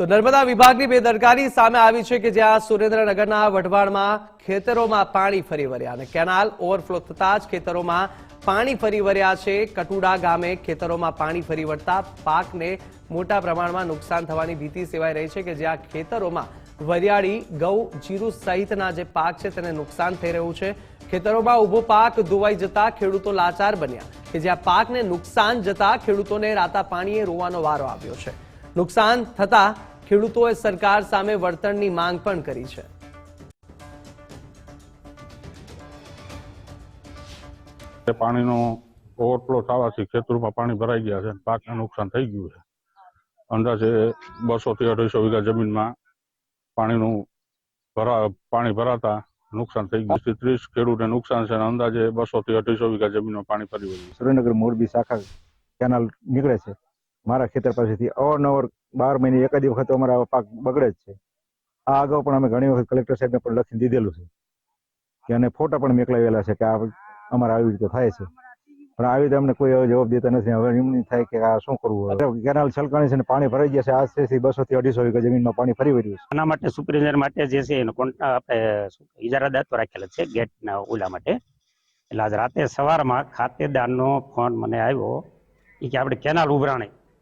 તો નર્મદા વિભાગની બેદરકારી સામે આવી છે કે જ્યાં સુરેન્દ્રનગરના વઢવાણમાં ખેતરોમાં પાણી ફરી વળ્યા અને કેનાલ ઓવરફ્લો થતા જ ખેતરોમાં પાણી ફરી વળ્યા છે. કટુડા ગામે ખેતરોમાં પાણી ફરી વળતા પાકને મોટા પ્રમાણમાં નુકસાન થવાની ભીતિ સેવાઈ રહી છે કે જ્યાં ખેતરોમાં વરિયાળી ઘઉં જીરું સહિતના જે પાક છે તેને નુકસાન થઈ રહ્યું છે. ખેતરોમાં ઊભો પાક ધોવાઈ જતા ખેડૂતો લાચાર બન્યા કે જ્યાં પાકને નુકસાન જતા ખેડૂતોને રાતા પાણીએ રોવાનો વારો આવ્યો છે. નુકસાન થતા ખેડૂતોએ સરકાર સામે વળતરની માંગ પણ કરી છે. પાણીનો ઓવરફ્લો થવાથી ખેતરોમાં પાણી ભરાઈ ગયા છે પાકને નુકસાન થઈ ગયું છે. અંદાજે બસો થી અઢીસો વીઘા જમીનમાં પાણીનું ભરા પાણી ભરાતા નુકસાન થઈ ગયું છે. ત્રીસ ખેડૂતને નુકસાન છે અને અંદાજે બસો થી અઢીસો વીઘા જમીનમાં પાણી ફરી વળ્યું છે. સુરેન્દ્રનગર મોરબી શાખા કેનાલ નીકળે છે. મારા ખેતર પાસેથી અવારનવાર બાર મહિને એકાદી વખત અમારા પાક બગડે જ છે. આ અગાઉ પણ અમે ઘણી વખત કલેક્ટર સાહેબને પણ લખી દીધેલું છે કે અને ફોટા પણ મોકલાવેલા છે કે આ અમારે આવી રીતે થાય છે. પણ આવી રીતે અમને કોઈ જવાબ દેતા નથી. હવે એમ નહીં થાય કે આ શું કરવું કેનાલ છલકાણી છે અને પાણી ભરાઈ ગયા છે. આજથી બસો થી અઢીસો વીઘા જમીનમાં પાણી ફરી વળ્યું છે. આના માટે સુપરિન્ટેન્ડર માટે જે છે એનો આપણે શું કહેવાય, રાખેલા છે ગેટના ઓલા માટે. એટલે આજ રાતે સવારમાં ખાતેદારનો ફોન મને આવ્યો કે આપણે કેનાલ ઉભરાણી.